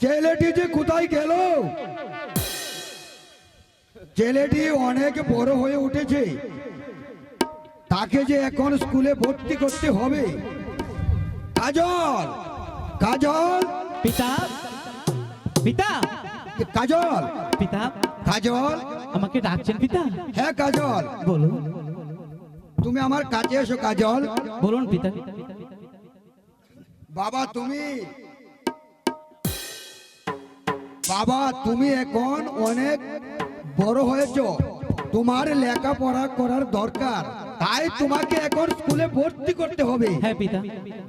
ছেলেটি যে কোথায় গেল? ছেলেটি অনেক বড় হয়ে উঠেছে। তাকে যে এখন স্কুলে ভর্তি করতে হবে। কাজল! কাজল! পিতা! পিতা! কাজল! পিতা! কাজল! আমাকে ডাকছেন পিতা? হ্যাঁ কাজল! বলুন। তুমি আমার কাছে এসো কাজল। বলুন পিতা। বাবা তুমি বাবা তুমি এখন অনেক বড় হয়েছো। তোমার লেখাপড়া করার দরকার। তাই তোমাকে এখন স্কুলে ভর্তি করতে হবে। হ্যাঁ পিতা।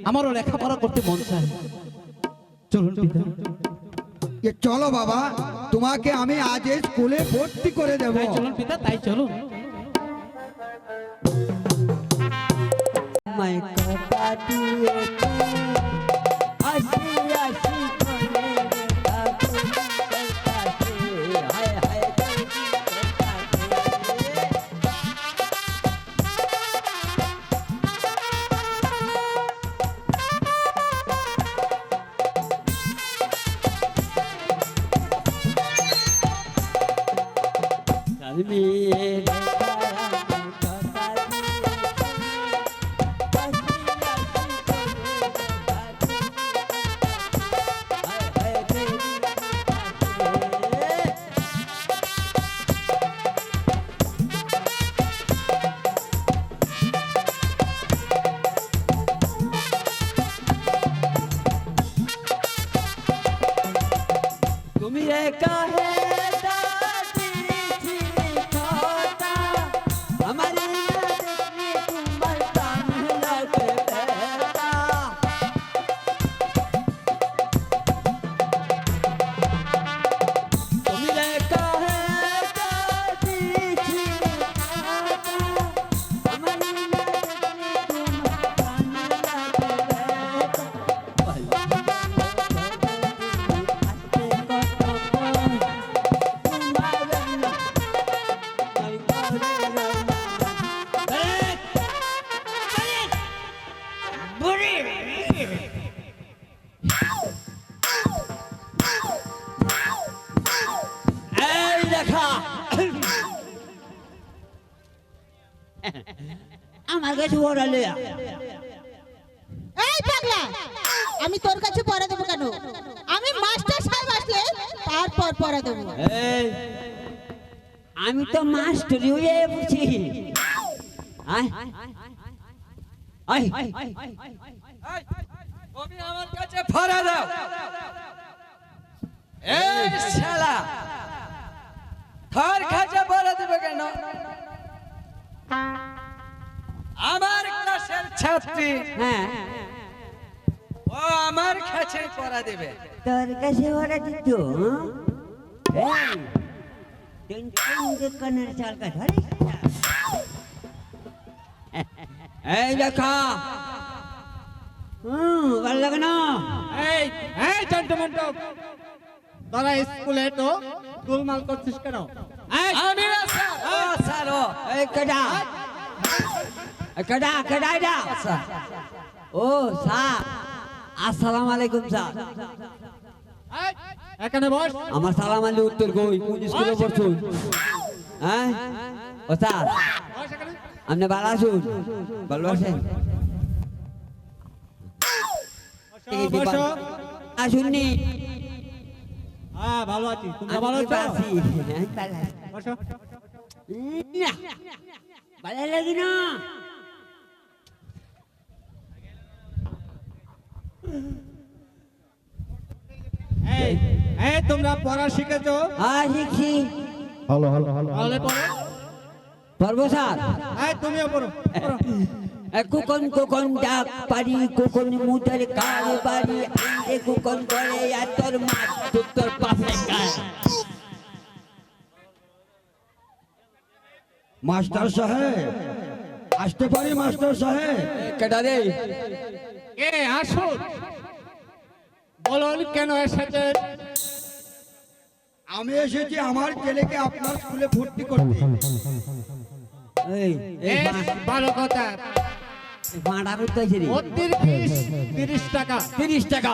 আমারও লেখাপড়া করতে মন চায়। চলুন পিতা। চলো বাবা তোমাকে আমি আজ এই স্কুলে ভর্তি করে দেব। চলুন পিতা তাই চলুন। আমায় কথা তুমি একা আমার কাছে ওরা লেয়া এই পাগলা আমি তোর কাছে পড়া দেবো কেন? আমি মাস্টার সাহেব আসলে তারপর পড়া দেবো। এই, আমি তো মাস্টারি হয়ে বুঝি তুমি আমার কাছে ফরা দাও। এই শালা তোর কাছে ফরা দিবে কেন? আমার ক্লাসের ছাত্রী। হ্যাঁ। ও আমার কাছে পড়া দিবে। তোর কাছে ওরা দিত হ্যাঁ? এই, দেখা হুম ভালো লাগে না? এই এই তোরা স্কুলে তো গোলমাল করছিস কেন? ও স্যার ও এই কেডা এই কেডা কেডা এটা ও স্যার আসসালামু আলাইকুম স্যার এই, এখানে বস আমার সালাম আলী উত্তর কই কোন স্কুলে পড়ছুন হ্যাঁ ও স্যার বস এখানে আপনি ভালো আছুন ভালো আছেন বসো, বসো আসুননি হ্যাঁ ভালো আছি। তোমরা ভালো আছো? আছি। আমি ভালো আছি। বসো। না, ভালো লাগে না? এই এই তোমরা পড়া শিখেছো? হ্যাঁ শিখছি। তাহলে পড়ো। পড়ব স্যার। এই তুমিও পড়ো পড়ো। কুকন কুকন ডাক পারি কুকন মুদার কার বাড়ি আইরে কুকন করে আর তোর মা তোর পাশে গায় মাস্টার সাহেব আসতে পারি মাস্টার সাহেব? কেডা রে? এ আসুন বলুন কেন এসেছে আমি এসেছি আমার ছেলেকে আপনার স্কুলে ভর্তি করতে। এই এই ভালো কথা। ভাড়া করতে রে তিরিশ টাকা। তিরিশ টাকা।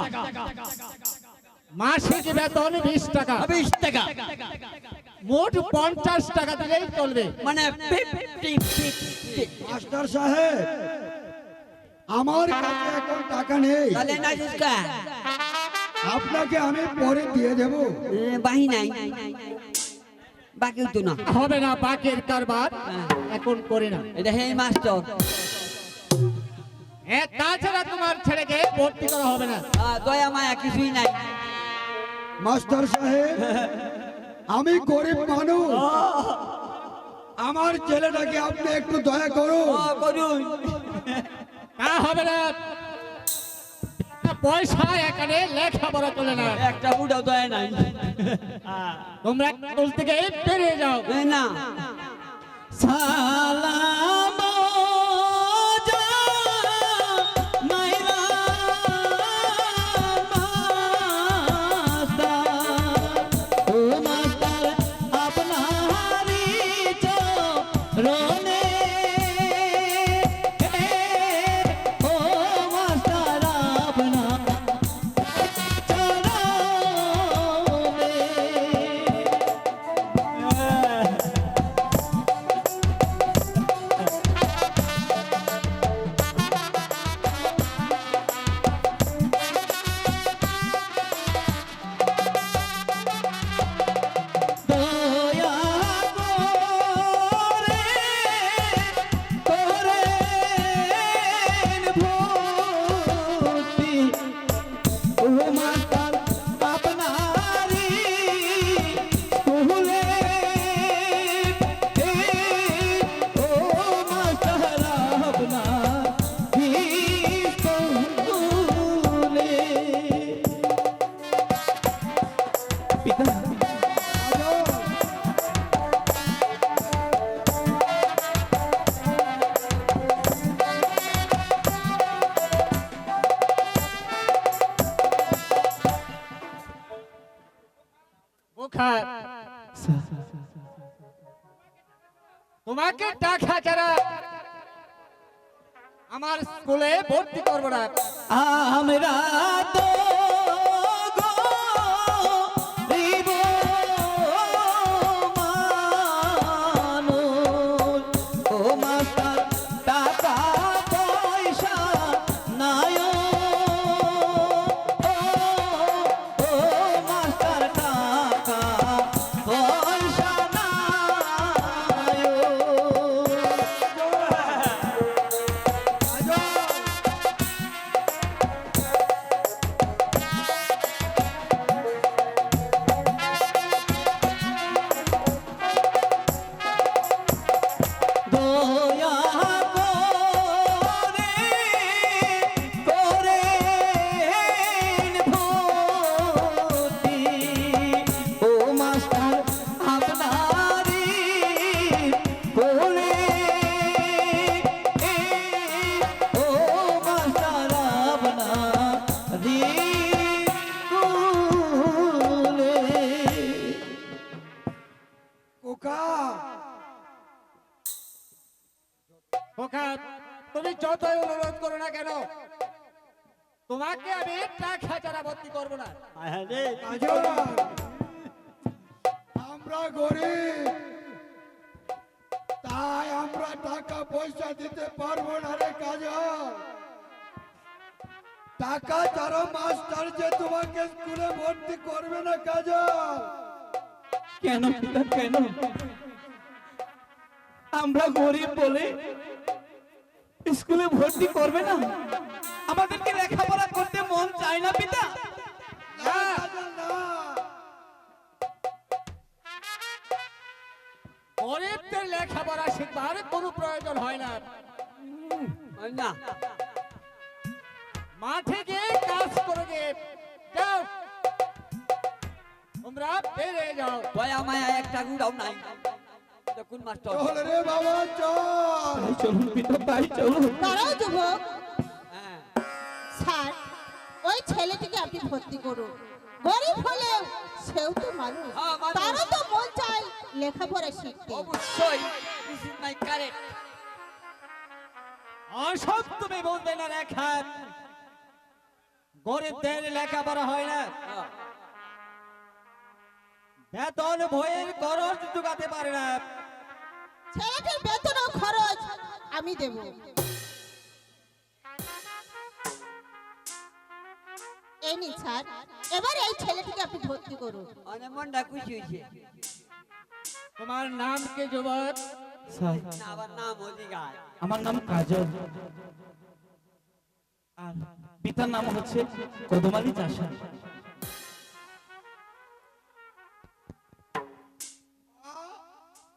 মাসিক বেতন বিশ টাকা। বিশ টাকা। মোট পঞ্চাশ টাকা দিলেই চলবে। মানে ফিফটি ফিফটি মাস্টার সাহেব আমার কাছে এখন টাকা নেই। আপনাকে আমি পরে দিয়ে দেব। বাহি নাই। তো না। হবে না বাকির কারবার হ্যাঁ। এখন করে না। এটা হে মাস্টার। এ তাছাড়া তোমার ছেলেকে ভর্তি করা হবে না। দয়া মায়া কিছুই নাই। মাস্টার সাহেব আমি গরিব মানুষ। আমার ছেলেটাকে আপনি একটু দয়া করুন। করুন। তা হবে না। পয়সা এখানে লেখাপড়া চলে না। একটা বুড়ো দয়া নাই। তোমরা স্কুল থেকে বেরিয়ে যাও। না। সালাম ভর্তি করব না। আমরা তো তোমাকে আমি টাকা ছাড়া ভর্তি করব না। আমরা গরিব তাই আমরা টাকা পয়সা দিতে পারব না রে কাজল। টাকা ছাড়া মাস্টার যে তোমাকে স্কুলে ভর্তি করবে না কাজল। কেন কেন? আমরা গরিব বলে স্কুলে ভর্তি করবে না? আমাদেরকে লেখাপড়া করতে মন চায় না পিতা। গরিবদের লেখাপড়া শিখবার কোনো প্রয়োজন হয় না। না। মাঠে গিয়ে কাজ করে গিয়ে যাও। তোমরা বেরিয়ে যাও। দয়া মায়া একটা গুড়াও নাই। মাস্টার। চল রে বাবা চল। চলুন পিতা চলুন। তারাও যুবক। স্যার ওই ছেলেটিকে আপনি ভর্তি করুন। গরিব হলেও সেও তো মানুষ। হ্যাঁ, তারও তো মন চাই লেখাপড়া শিখতে। অবশ্যই। দিস ইজ মাই কারেক্ট অসব তুমি বলবে না লেখা গরিবদের লেখাপড়া হয় না। বেতন ভয়ের খরচ জোগাতে পারে না। ছেলেটির বেতন ও খরচ আমি দেব। এই নিন স্যার। এবার এই ছেলেটিকে আপনি ভর্তি করুন। অনেক মনটা খুশি হয়েছে। তোমার নাম কি যুবক? স্যার। আমার নাম অধিকার। আমার নাম কাজল। আর পিতার নাম হচ্ছে কদমালি চাষা।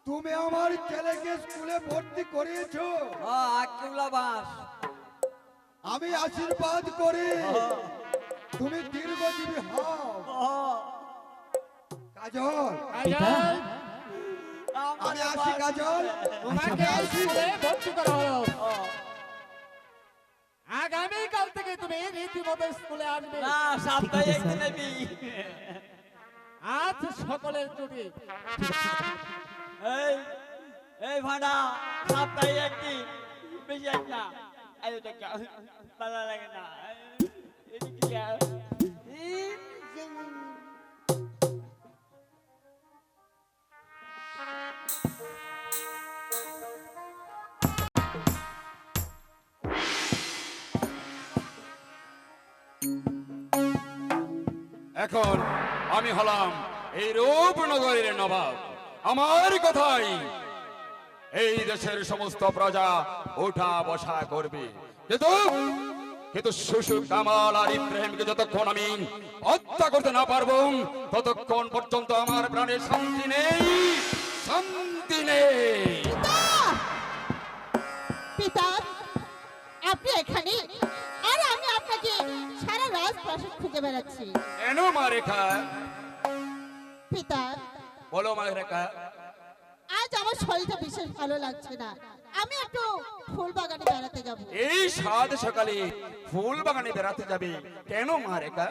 তুমি আমার ছেলেকে স্কুলে ভর্তি করিয়েছো। আমি আশীর্বাদ করি। তুমি দীর্ঘজীবী হও। কাজল। আমি আসি কাজল। তোমাকে স্কুলে ভর্তি করা হলো আগামী কাল থেকে তুমি রীতিমতো স্কুলে আসবে। না আজ সকলের ছুটি। এই এই ভাড়া সাপ্তাহিক একদিন। বেশি এক না লাগে না। এখন আমি হলাম এই রূপনগরের নবাব। আমার কথাই এই দেশের সমস্ত প্রজা ওঠা বসা করবে। কিন্তু কিন্তু শিশু কামাল আর ইব্রাহিমকে যতক্ষণ আমি হত্যা করতে না পারব ততক্ষণ পর্যন্ত আমার প্রাণের শান্তি নেই। শান্তি নেই। পিতা! আপনি এখানে আর আমি আপনাকে সারা রাজপ্রাসাদ খুঁজে বেড়াচ্ছি। কেন মা রেখা। পিতা বলো মা রেখা। আজ আমার শরীরটা বিশেষ ভালো লাগছে না। আমি একটু ফুল বাগানে বেড়াতে যাব। এই সাত সকালে ফুল বাগানে বেড়াতে যাবে কেন মারে রেখা?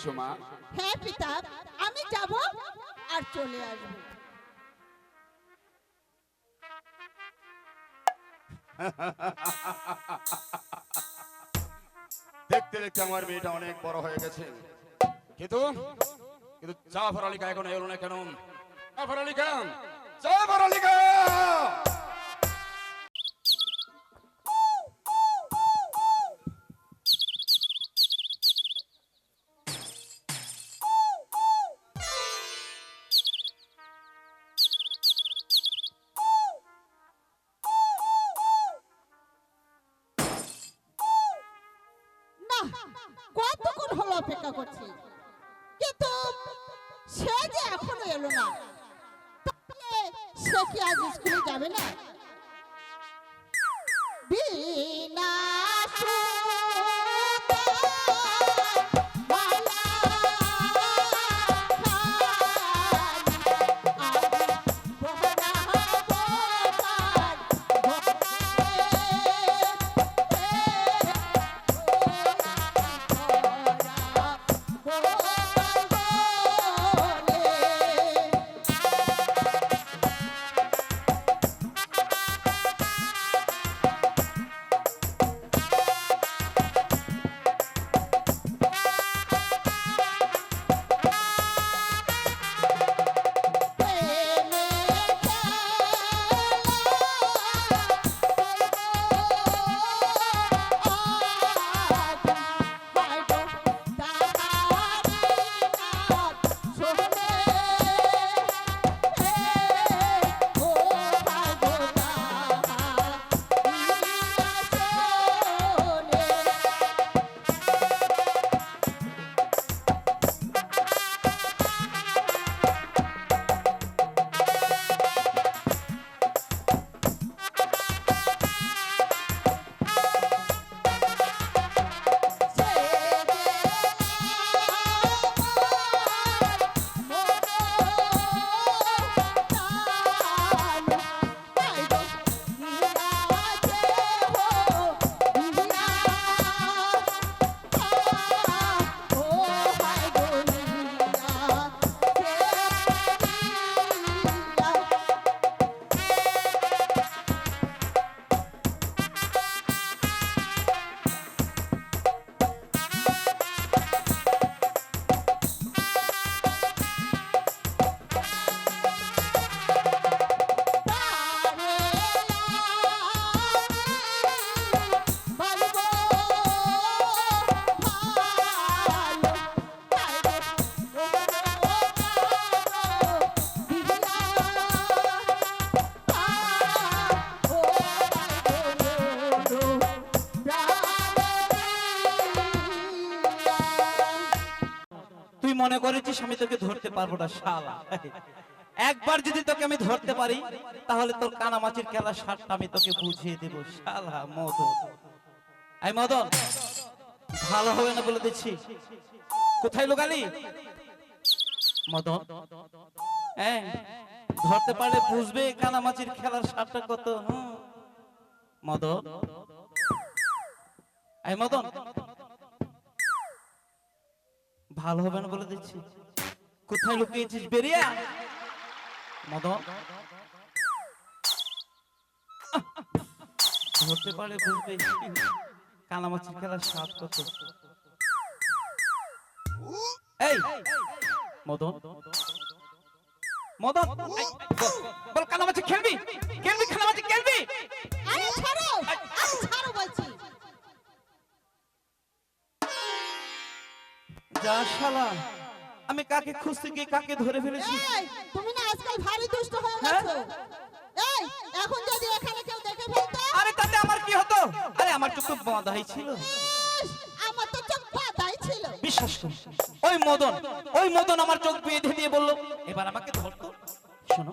এসো মা হ্যাঁ পিতা আমি যাব আর চলে আসব। দেখতে দেখতে আমার মেয়েটা অনেক বড় হয়ে গেছে। কিন্তু কিন্তু জাফর আলী এখন এলো না কেন? জাফর আলী খান জাফর আলী খান হলো করছি। কিন্তু সে যে এখনও এলো না সে কি আজ স্কুলে যাবে না? করেছিস আমি তোকে ধরতে পারব না, শালা। একবার যদি তোকে আমি ধরতে পারি, তাহলে তোর কানামাছির খেলার সারটা আমি তোকে বুঝিয়ে দেব, শালা মদন। এই মদন, ভালো হবে না বলে দিচ্ছি? কোথায় লোকালি? মদন। হ্যাঁ ধরতে পারলে বুঝবে কানামাছির খেলার সারটা কত। মদন। এই মদন ভালো হবে না বলে দিচ্ছি। কোথায় লুকিয়েছিস, বেরিয়ে। মদন? ধরতে পারলে বুঝবে কানামাছির খেলার স্বাদ কত? এই, মদন? মদন? বল কানামাছি খেলবি? খেলবি কানামাছি খেলবি? আরে ছাড়ো! যা শালা। আমি কাকে খুঁজতে গিয়ে কাকে ধরে ফেলেছি? তুমি না আজকাল ভারী দুষ্ট হয়ে হ্যাঁ? গেছো। এই এখন যদি এখানে কেউ দেখে ফেলতো? আরে তাতে আমার কি হতো? আরে আমার চোখ তো বাঁধাই ছিল। আমার তো চোখ বাঁধাই ছিল। বিশ্বাস কর। ওই মদন ওই মদন আমার চোখ বেঁধে দিয়ে বলল এবার আমাকে ধরতো? শোনো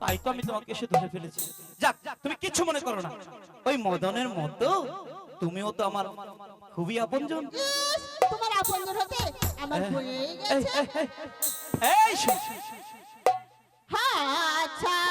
তাই তো আমি তোমাকে এসে ধরে ফেলেছি। যাক তুমি কিছু মনে করো না। ওই মদনের মতো তুমিও তো আমার খুবই আপনজন। তোমার আপনজন হতে আমার হয়ে গেছে এই। হ্যাঁ ছাড়ো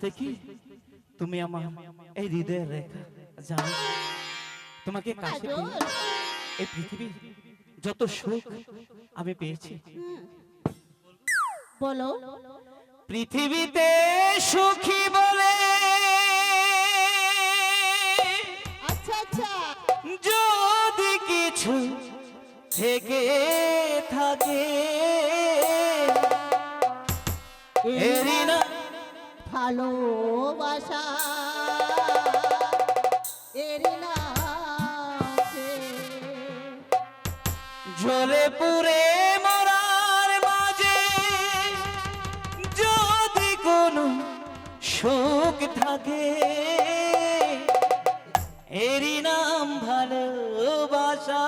থেকে তুমি আমার এই হৃদয়ের রেখা জানো। তোমাকে কাছে এই পৃথিবী যত সুখ আমি পেয়েছি। বলো। পৃথিবীতে সুখী বলে আচ্ছা আচ্ছা। যদি কিছু থেকে থাকে ভালোবাসা। এর নাচে ঝরে পুরে মরার মাঝে যদি কোনো শোক থাকে এরই নাম ভালোবাসা।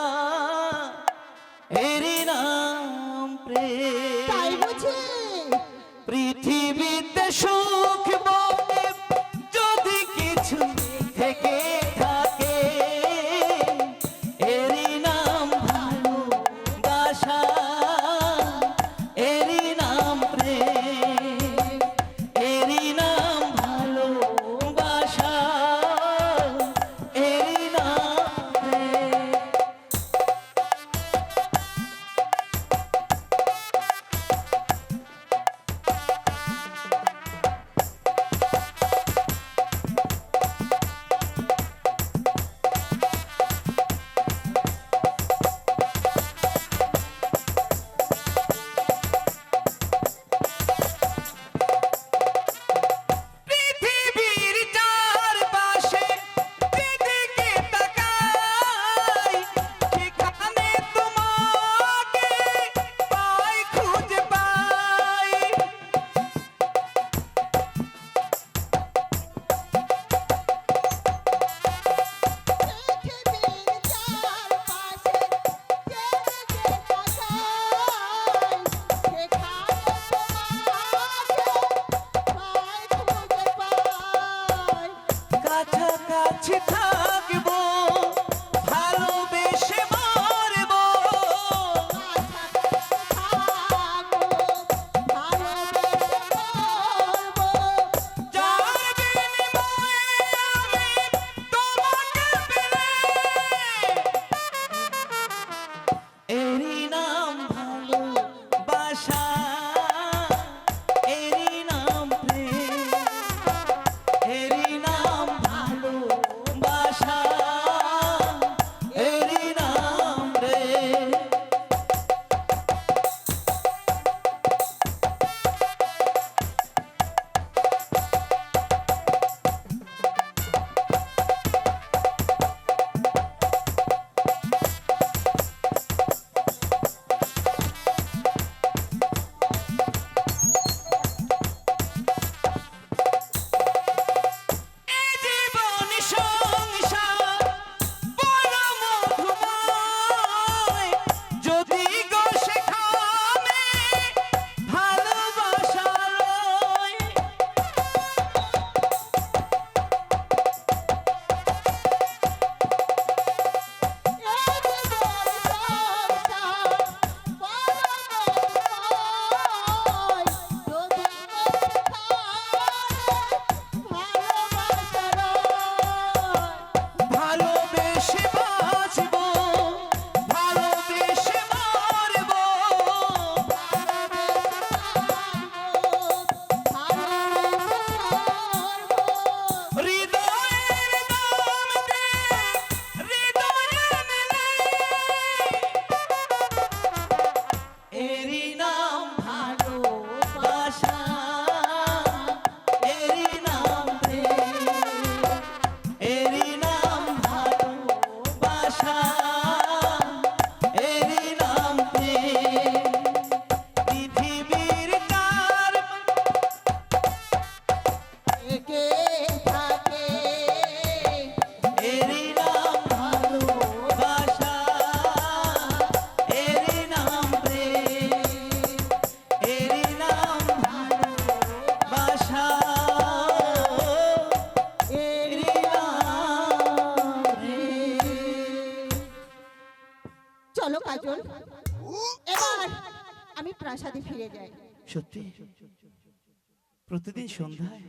প্রতিদিন সন্ধ্যায়?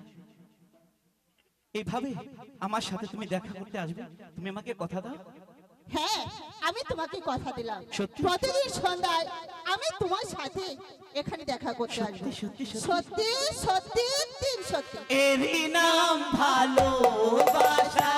এইভাবে আমার সাথে তুমি দেখা করতে আসবে? তুমি আমাকে কথা দাও। হ্যাঁ আমি তোমাকে কথা দিলাম। প্রতিদিন সন্ধ্যায় আমি তোমার সাথে এখানে দেখা করতে আসব। সত্যি সত্যি। সত্যি সত্যি। এরই নাম ভালোবাসা।